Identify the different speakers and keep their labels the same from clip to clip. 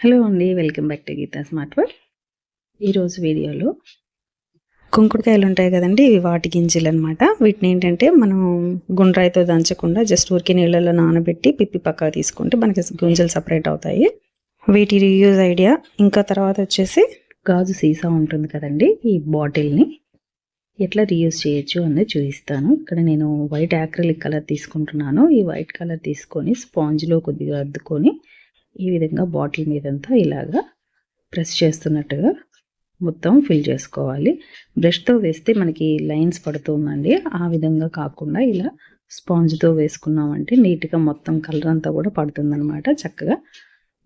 Speaker 1: Hello అండి welcome back to Geetha smart word. ఈరోజు వీడియోలో కుంకుడుకాయలు ఉంటాయి కదండి ఇవి వాటి గింజలు అనమాట వీటిని ఏంటంటే మనం గుండ్రాయితో దంచకుండా జస్ట్ ఊరికి నీళ్ళలో నానబెట్టి పిప్పి పక్కకు తీసుకుంటే మనకి గింజలు సపరేట్ అవుతాయి. వీటి రీయూజ్ ఐడియా ఇంకా తర్వాత వచ్చేసి గాజు సీసా ఉంటుంది కదండి ఈ బాటిల్ని ఎట్లా రీయూజ్ చేయొచ్చు అనేది చూపిస్తాను. ఇక్కడ నేను వైట్ యాక్రిలిక్ కలర్ తీసుకుంటున్నాను. ఈ వైట్ కలర్ తీసుకొని స్పాంజ్లో కొద్దిగా అద్దుకొని ఈ విధంగా బాటిల్ మీదంతా ఇలాగా ప్రెస్ చేస్తున్నట్టుగా మొత్తం ఫిల్ చేసుకోవాలి. బ్రష్తో వేస్తే మనకి లైన్స్ పడుతుందండి. ఆ విధంగా కాకుండా ఇలా స్పాంజ్తో వేసుకున్నామంటే నీట్గా మొత్తం కలర్ అంతా కూడా పడుతుందన్నమాట. చక్కగా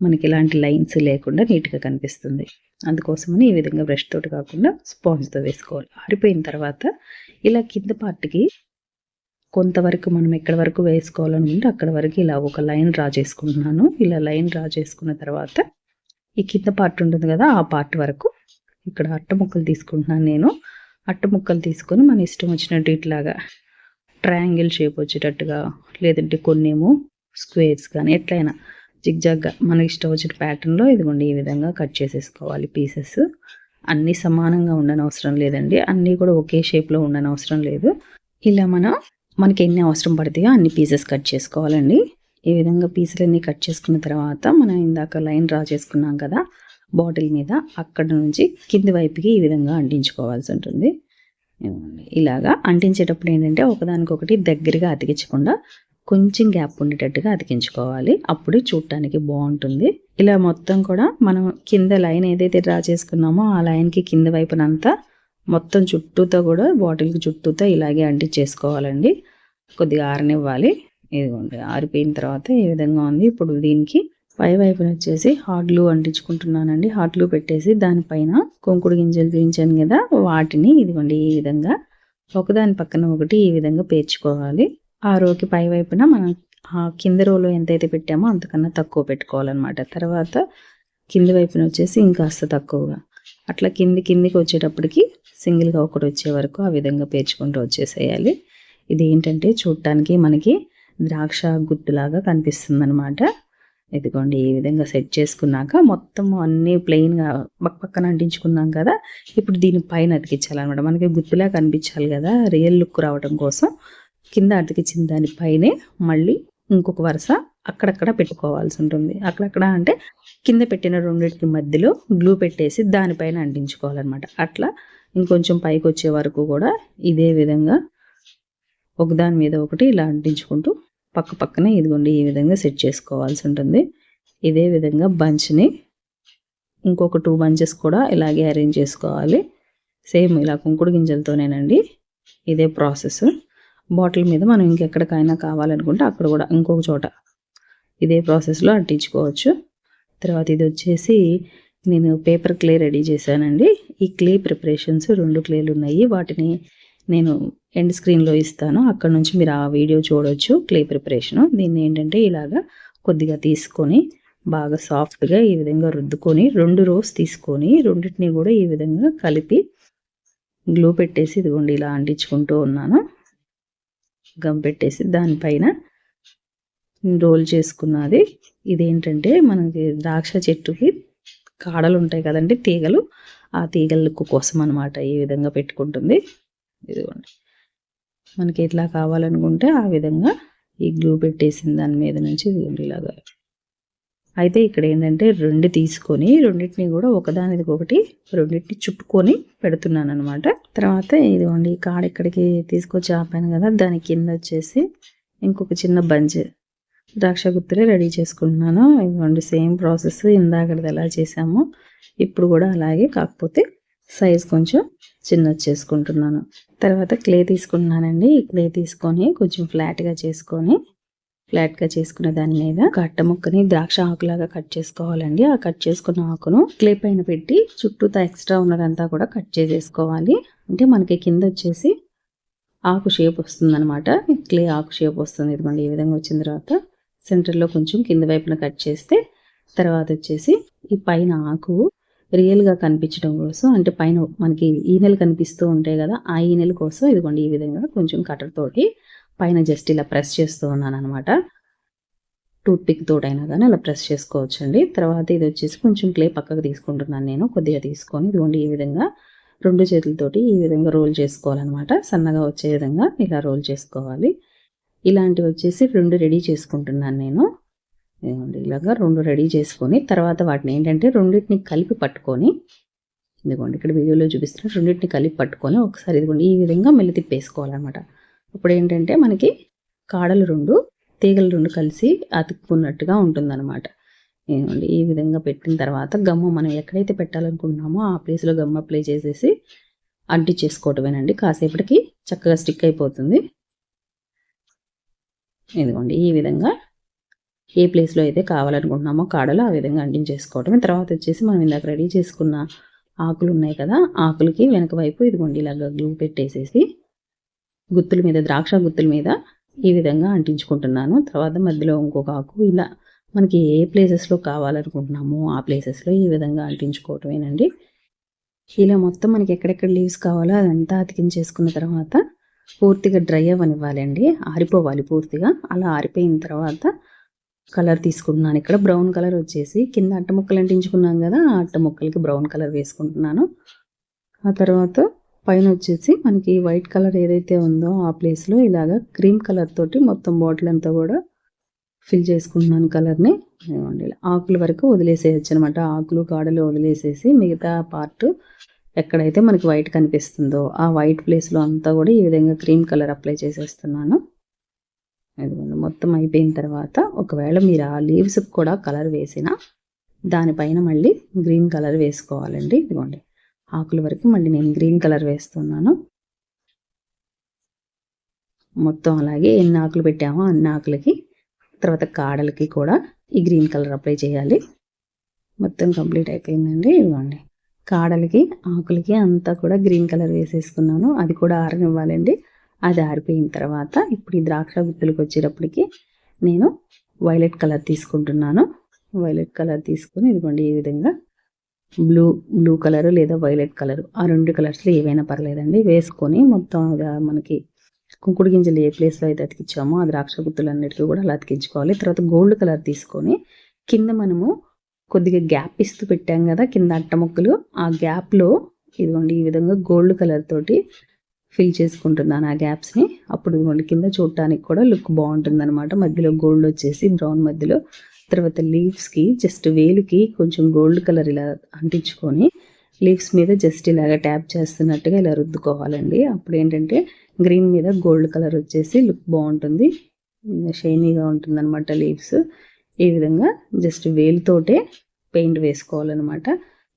Speaker 1: మనకి ఇలాంటి లైన్స్ లేకుండా నీట్గా కనిపిస్తుంది. అందుకోసమని ఈ విధంగా బ్రష్ తోటి కాకుండా స్పాంజ్తో వేసుకోవాలి. ఆరిపోయిన తర్వాత ఇలా కింద పార్ట్కి కొంతవరకు మనం ఎక్కడ వరకు వేసుకోవాలనుకుంటే అక్కడ వరకు ఇలా ఒక లైన్ డ్రా చేసుకుంటున్నాను. ఇలా లైన్ డ్రా చేసుకున్న తర్వాత ఈ కింద పార్ట్ ఉంటుంది కదా ఆ పార్ట్ వరకు ఇక్కడ అట్ట ముక్కలు తీసుకుంటున్నాను నేను. అట్ట ముక్కలు తీసుకొని మన ఇష్టం వచ్చినట్టు ఇట్లాగా ట్రయాంగిల్ షేప్ వచ్చేటట్టుగా లేదంటే కొన్ని ఏమో స్క్వేర్స్ కానీ ఎట్లయినా జిగ్జాగ్గా మనకి ఇష్టం వచ్చిన ప్యాటర్న్లో ఇదిగోండి ఈ విధంగా కట్ చేసేసుకోవాలి పీసెస్ అన్నీ సమానంగా ఉండనవసరం లేదండి. అన్నీ కూడా ఒకే షేప్లో ఉండనవసరం లేదు. ఇలా మనం మనకి ఎన్ని అవసరం పడతాయో అన్ని పీసెస్ కట్ చేసుకోవాలండి. ఈ విధంగా పీసులన్నీ కట్ చేసుకున్న తర్వాత మనం ఇందాక లైన్ డ్రా చేసుకున్నాం కదా బాటిల్ మీద అక్కడ నుంచి కింది వైపుకి ఈ విధంగా అంటించుకోవాల్సి ఉంటుంది. ఇలాగా అంటించేటప్పుడు ఏంటంటే ఒకదానికొకటి దగ్గరగా అతికించకుండా కొంచెం గ్యాప్ ఉండేటట్టుగా అతికించుకోవాలి. అప్పుడు చూడటానికి బాగుంటుంది. ఇలా మొత్తం కూడా మనం కింద లైన్ ఏదైతే డ్రా చేసుకున్నామో ఆ లైన్కి కింద వైపునంతా మొత్తం చుట్టూతో కూడా బాటిల్కి చుట్టూతో ఇలాగే అంటించేసుకోవాలండి కొద్దిగా ఆరనివ్వాలి. ఇదిగోండి ఆరిపోయిన తర్వాత ఈ విధంగా ఉంది. ఇప్పుడు దీనికి పై వైపున వచ్చేసి హాట్ అంటించుకుంటున్నానండి. హాట్ గ్లూ పెట్టేసి దానిపైన కొంకుడు గింజలు చూపించాను కదా వాటిని ఇదిగోండి ఈ విధంగా ఒకదాని పక్కన ఒకటి ఈ విధంగా పేర్చుకోవాలి. ఆ రోకి పై వైపున మనం కింద రోలో ఎంతైతే పెట్టామో అంతకన్నా తక్కువ పెట్టుకోవాలన్నమాట. తర్వాత కింది వైపున వచ్చేసి ఇంకాస్త తక్కువగా అట్లా కింది కిందికి వచ్చేటప్పటికి సింగిల్గా ఒకటి వచ్చే వరకు ఆ విధంగా పేర్చుకుంటూ వచ్చేసేయాలి. ఇది ఏంటంటే చూడటానికి మనకి ద్రాక్ష గుత్తులాగా కనిపిస్తుంది అనమాట ఇదిగోండి ఈ విధంగా సెట్ చేసుకున్నాక మొత్తం అన్నీ ప్లెయిన్గా పక్క పక్కన అంటించుకున్నాం కదా ఇప్పుడు దీని పైన అతికించాలన్నమాట. మనకి గుత్తులా కనిపించాలి కదా రియల్ లుక్ రావడం కోసం. కింద అతికించిన దానిపైనే మళ్ళీ ఇంకొక వరుస అక్కడక్కడ పెట్టుకోవాల్సి ఉంటుంది. అక్కడక్కడ అంటే కింద పెట్టిన రెండింటికి మధ్యలో గ్లూ పెట్టేసి దానిపైన అంటించుకోవాలన్నమాట. అట్లా ఇంకొంచెం పైకి వచ్చే వరకు కూడా ఇదే విధంగా ఒకదాని మీద ఒకటి ఇలా అంటించుకుంటూ పక్క పక్కనే ఇదిగోండి ఈ విధంగా సెట్ చేసుకోవాల్సి ఉంటుంది. ఇదే విధంగా బంచ్ని ఇంకొక టూ బంచెస్ కూడా ఇలాగే అరేంజ్ చేసుకోవాలి. సేమ్ ఇలా కుంకుడు గింజలతోనేనండి ఇదే ప్రాసెస్. బాటిల్ మీద మనం ఇంకెక్కడికైనా కావాలనుకుంటే అక్కడ కూడా ఇంకొక చోట ఇదే ప్రాసెస్లో అంటించుకోవచ్చు. తర్వాత ఇది వచ్చేసి నేను పేపర్ క్లే రెడీ చేశానండి. ఈ క్లే ప్రిపరేషన్స్ రెండు క్లేలు ఉన్నాయి. వాటిని నేను ఎండ్ స్క్రీన్లో ఇస్తాను. అక్కడ నుంచి మీరు ఆ వీడియో చూడవచ్చు క్లే ప్రిపరేషను దీన్ని ఏంటంటే ఇలాగా కొద్దిగా తీసుకొని బాగా సాఫ్ట్గా ఈ విధంగా రుద్దుకొని రెండు రోస్ తీసుకొని రెండింటిని కూడా ఈ విధంగా కలిపి గ్లూ పెట్టేసి ఇదిగోండి ఇలా అంటించుకుంటూ ఉన్నాను. గమ్ పెట్టేసి దానిపైన రోల్ చేసుకున్నది. ఇదేంటంటే మనకి ద్రాక్ష చెట్టుకి కాడలు ఉంటాయి కదండి తీగలు. ఆ తీగలకు కోసం అనమాట ఈ విధంగా పెట్టుకుంటుంది. ఇదిగోండి. మనకి ఎట్లా కావాలనుకుంటే ఆ విధంగా ఈ గ్లూ పెట్టేసిన దాని మీద నుంచి ఇదిగోండి ఇలాగా. అయితే ఇక్కడ ఏంటంటే రెండు తీసుకొని రెండింటిని కూడా ఒకదానిది ఒకటి రెండింటిని చుట్టుకొని పెడుతున్నాను అనమాట తర్వాత ఇదిగోండి కాడ ఇక్కడికి తీసుకొచ్చి ఆపాను కదా దాని కింద వచ్చేసి ఇంకొక చిన్న బంచ్ ద్రాక్ష గుత్తులే రెడీ చేసుకుంటున్నాను. ఇదిగోండి సేమ్ ప్రాసెస్ ఇందాకటిది ఎలా చేసామో ఇప్పుడు కూడా అలాగే కాకపోతే సైజ్ కొంచెం చిన్న చేసుకుంటున్నాను. తర్వాత క్లే తీసుకున్నానండి ఈ క్లే తీసుకొని కొంచెం ఫ్లాట్గా చేసుకొని ఫ్లాట్గా చేసుకున్న దాని మీద కట్ట ముక్కని ద్రాక్ష ఆకులాగా కట్ చేసుకోవాలండి. ఆ కట్ చేసుకున్న ఆకును క్లే పైన పెట్టి చుట్టూతా ఎక్స్ట్రా ఉన్నదంతా కూడా కట్ చేసేసుకోవాలి. అంటే మనకి కింద వచ్చేసి ఆకు షేప్ వస్తుంది అనమాట క్లే ఆకు షేప్ వస్తుంది. ఇది ఈ విధంగా వచ్చిన తర్వాత సెంటర్లో కొంచెం కింద వైపున కట్ చేస్తే తర్వాత వచ్చేసి ఈ పైన ఆకు రియల్గా కనిపించడం కోసం అంటే పైన మనకి ఈనెలు కనిపిస్తూ ఉంటాయి కదా ఆ ఈనెల కోసం ఇదిగోండి ఈ విధంగా కొంచెం కటర్ తోటి పైన జస్ట్ ఇలా ప్రెస్ చేస్తూ ఉన్నాను అనమాట టూత్ పిక్ తోటైనా కానీ అలా ప్రెస్ చేసుకోవచ్చండి. తర్వాత ఇది వచ్చేసి కొంచెం క్లే పక్కకు తీసుకుంటున్నాను నేను కొద్దిగా తీసుకొని ఇదిగోండి ఈ విధంగా రెండు చేతులతోటి ఈ విధంగా రోల్ చేసుకోవాలన్నమాట. సన్నగా వచ్చే విధంగా ఇలా రోల్ చేసుకోవాలి. ఇలాంటివి వచ్చేసి రెండు రెడీ చేసుకుంటున్నాను నేను. ఇదిగోండి ఇలాగా రెండు రెడీ చేసుకొని తర్వాత వాటిని ఏంటంటే రెండింటిని కలిపి పట్టుకొని ఇదిగోండి ఇక్కడ వీడియోలో చూపిస్తున్న రెండింటిని కలిపి పట్టుకొని ఒకసారి ఇదిగోండి ఈ విధంగా మెల్లి తిప్పేసుకోవాలన్నమాట. అప్పుడు ఏంటంటే మనకి కాడలు రెండు తీగలు రెండు కలిసి అతుక్కున్నట్టుగా ఉంటుందన్నమాట. ఏమండి ఈ విధంగా పెట్టిన తర్వాత గమ్మ మనం ఎక్కడైతే పెట్టాలనుకుంటున్నామో ఆ ప్లేస్లో గమ్మ అప్లై చేసేసి అంటించేసుకోవటమేనండి కాసేపటికి చక్కగా స్టిక్ అయిపోతుంది. ఇదిగోండి ఈ విధంగా ఏ ప్లేస్లో అయితే కావాలనుకుంటున్నామో కాడలు ఆ విధంగా అంటించేసుకోవటం తర్వాత వచ్చేసి మనం ఇందాక రెడీ చేసుకున్న ఆకులు ఉన్నాయి కదా ఆకులకి వెనక వైపు ఇదిగోండి ఇలాగ గ్లూ పెట్టేసేసి గుత్తుల మీద ద్రాక్ష గుత్తుల మీద ఈ విధంగా అంటించుకుంటున్నాను. తర్వాత మధ్యలో ఇంకొక ఆకు ఇలా మనకి ఏ ప్లేసెస్లో కావాలనుకుంటున్నామో ఆ ప్లేసెస్లో ఈ విధంగా అంటించుకోవటమేనండి. ఇలా మొత్తం మనకి ఎక్కడెక్కడ లీవ్స్ కావాలో అదంతా అతికించేసుకున్న తర్వాత పూర్తిగా డ్రై అవ్వనివ్వాలండి. ఆరిపోవాలి పూర్తిగా. అలా ఆరిపోయిన తర్వాత కలర్ తీసుకుంటున్నాను. ఇక్కడ బ్రౌన్ కలర్ వచ్చేసి కింద అట్ట ముక్కలు అంటించుకున్నాం కదా ఆ అట్ట ముక్కలకి బ్రౌన్ కలర్ వేసుకుంటున్నాను. ఆ తర్వాత పైన వచ్చేసి మనకి వైట్ కలర్ ఏదైతే ఉందో ఆ ప్లేస్లో ఇలాగా క్రీమ్ కలర్ తోటి మొత్తం బాటిల్ అంతా కూడా ఫిల్ చేసుకుంటున్నాను కలర్ని. ఆకుల వరకు వదిలేసేయచ్చు అనమాట ఆకులు కాడలు వదిలేసేసి మిగతా పార్ట్ ఎక్కడైతే మనకి వైట్ కనిపిస్తుందో ఆ వైట్ ప్లేస్లో అంతా కూడా ఈ విధంగా క్రీమ్ కలర్ అప్లై చేసేస్తున్నాను. ఇదిగోండి మొత్తం అయిపోయిన తర్వాత ఒకవేళ మీరు ఆ లీవ్స్ కూడా కలర్ వేసిన దానిపైన మళ్ళీ గ్రీన్ కలర్ వేసుకోవాలండి. ఇదిగోండి ఆకుల వరకు మళ్ళీ నేను గ్రీన్ కలర్ వేస్తున్నాను. మొత్తం అలాగే ఎన్ని ఆకులు పెట్టామో అన్ని ఆకులకి తర్వాత కాడలకి కూడా ఈ గ్రీన్ కలర్ అప్లై చేయాలి. మొత్తం కంప్లీట్ అయిపోయిందండి. ఇదిగోండి కాడలకి ఆకులకి అంతా కూడా గ్రీన్ కలర్ వేసేసుకున్నాను. అది కూడా ఆరనివ్వాలండి. అది ఆరిపోయిన తర్వాత ఇప్పుడు ఈ ద్రాక్ష గుత్తులకు వచ్చేటప్పటికి నేను వైలెట్ కలర్ తీసుకుంటున్నాను. వైలెట్ కలర్ తీసుకుని ఇదిగోండి ఈ విధంగా బ్లూ బ్లూ కలర్ లేదా వైలెట్ కలర్ ఆ రెండు కలర్స్లో ఏవైనా పర్లేదండి. వేసుకొని మొత్తం మనకి కుంకుడు గింజలు ఏ ప్లేస్లో అయితే అతికించామో ఆ ద్రాక్ష గుత్తులన్నిటికీ కూడా అలా అతికించుకోవాలి. తర్వాత గోల్డ్ కలర్ తీసుకొని కింద మనము కొద్దిగా గ్యాప్ ఇస్తూ పెట్టాం కదా కింద అట్ట ముక్కలు. ఆ గ్యాప్లో ఇదిగోండి ఈ విధంగా గోల్డ్ కలర్ తోటి ఫిల్ చేసుకుంటున్నాను ఆ గ్యాప్స్ని అప్పుడు ఇదిగోండి కింద చూడటానికి కూడా లుక్ బాగుంటుంది అనమాట మధ్యలో గోల్డ్ వచ్చేసి బ్రౌన్ మధ్యలో. తర్వాత లీవ్స్కి జస్ట్ వేలుకి కొంచెం గోల్డ్ కలర్ ఇలా అంటించుకొని లీవ్స్ మీద జస్ట్ ఇలాగ ట్యాప్ చేస్తున్నట్టుగా ఇలా రుద్దుకోవాలండి. అప్పుడు ఏంటంటే గ్రీన్ మీద గోల్డ్ కలర్ వచ్చేసి లుక్ బాగుంటుంది. షైనీగా ఉంటుంది అనమాట లీవ్స్. ఈ విధంగా జస్ట్ వేలుతోటే పెయింట్ వేసుకోవాలన్నమాట.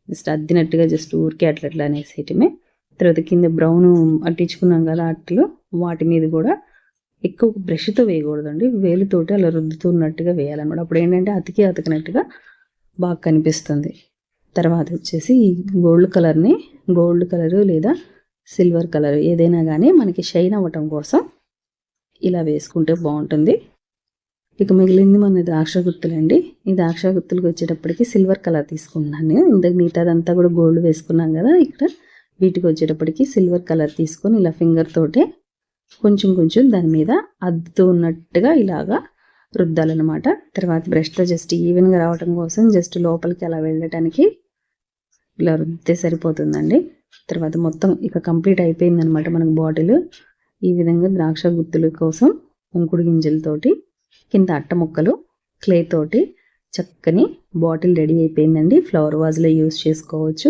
Speaker 1: జస్ట్ అద్దినట్టుగా జస్ట్ ఊరికే అట్లా అట్లా అనేసేయటమే తర్వాత కింద బ్రౌన్ అట్టించుకున్నాం కదా అట్లు వాటి మీద కూడా ఎక్కువ బ్రష్తో వేయకూడదండి. వేలుతోటి అలా రుద్దుతున్నట్టుగా వేయాలన్నమాట. అప్పుడు ఏంటంటే అతికి అతికినట్టుగా బాగా కనిపిస్తుంది. తర్వాత వచ్చేసి ఈ గోల్డ్ కలర్ని గోల్డ్ కలరు లేదా సిల్వర్ కలర్ ఏదైనా కానీ మనకి షైన్ అవ్వటం కోసం ఇలా వేసుకుంటే బాగుంటుంది. ఇక మిగిలింది మన ద్రాక్ష గుత్తులండి ఈ ద్రాక్ష గుత్తులకు వచ్చేటప్పటికి సిల్వర్ కలర్ తీసుకున్నాను ఇంతకు మిగతాదంతా కూడా గోల్డ్ వేసుకున్నాం కదా ఇక్కడ. వీటికి వచ్చేటప్పటికి సిల్వర్ కలర్ తీసుకొని ఇలా ఫింగర్ తోటే కొంచెం కొంచెం దాని మీద అద్దుతూ ఉన్నట్టుగా ఇలాగా రుద్దాలన్నమాట. తర్వాత బ్రష్తో జస్ట్ ఈవెన్గా రావడం కోసం జస్ట్ లోపలికి అలా వెళ్ళటానికి ఇలా రుద్దితే సరిపోతుందండి. తర్వాత మొత్తం ఇక కంప్లీట్ అయిపోయిందనమాట మనకు బాటిల్. ఈ విధంగా ద్రాక్ష గుత్తుల కోసం కుంకుడు గింజలతోటి కింద అట్ట ముక్కలు క్లే తోటి చక్కని బాటిల్ రెడీ అయిపోయిందండి. ఫ్లవర్ వాజ్లో యూస్ చేసుకోవచ్చు.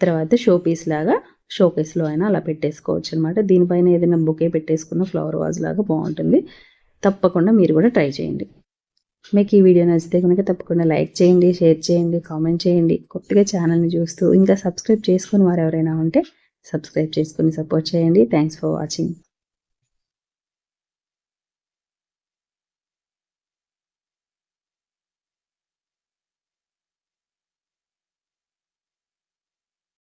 Speaker 1: తర్వాత షో పీస్ లాగా షో పీస్లో అయినా అలా పెట్టేసుకోవచ్చు అనమాట దీనిపైన ఏదైనా బొకే పెట్టేసుకున్న ఫ్లవర్ వాజ్ లాగా బాగుంటుంది. తప్పకుండా మీరు కూడా ట్రై చేయండి. మీకు ఈ వీడియో నచ్చితే కనుక తప్పకుండా లైక్ చేయండి షేర్ చేయండి కామెంట్ చేయండి. కొత్తగా ఛానల్ని చూస్తూ ఇంకా సబ్స్క్రైబ్ చేసుకుని వారు ఎవరైనా ఉంటే సబ్స్క్రైబ్ చేసుకుని సపోర్ట్ చేయండి. Thanks for watching.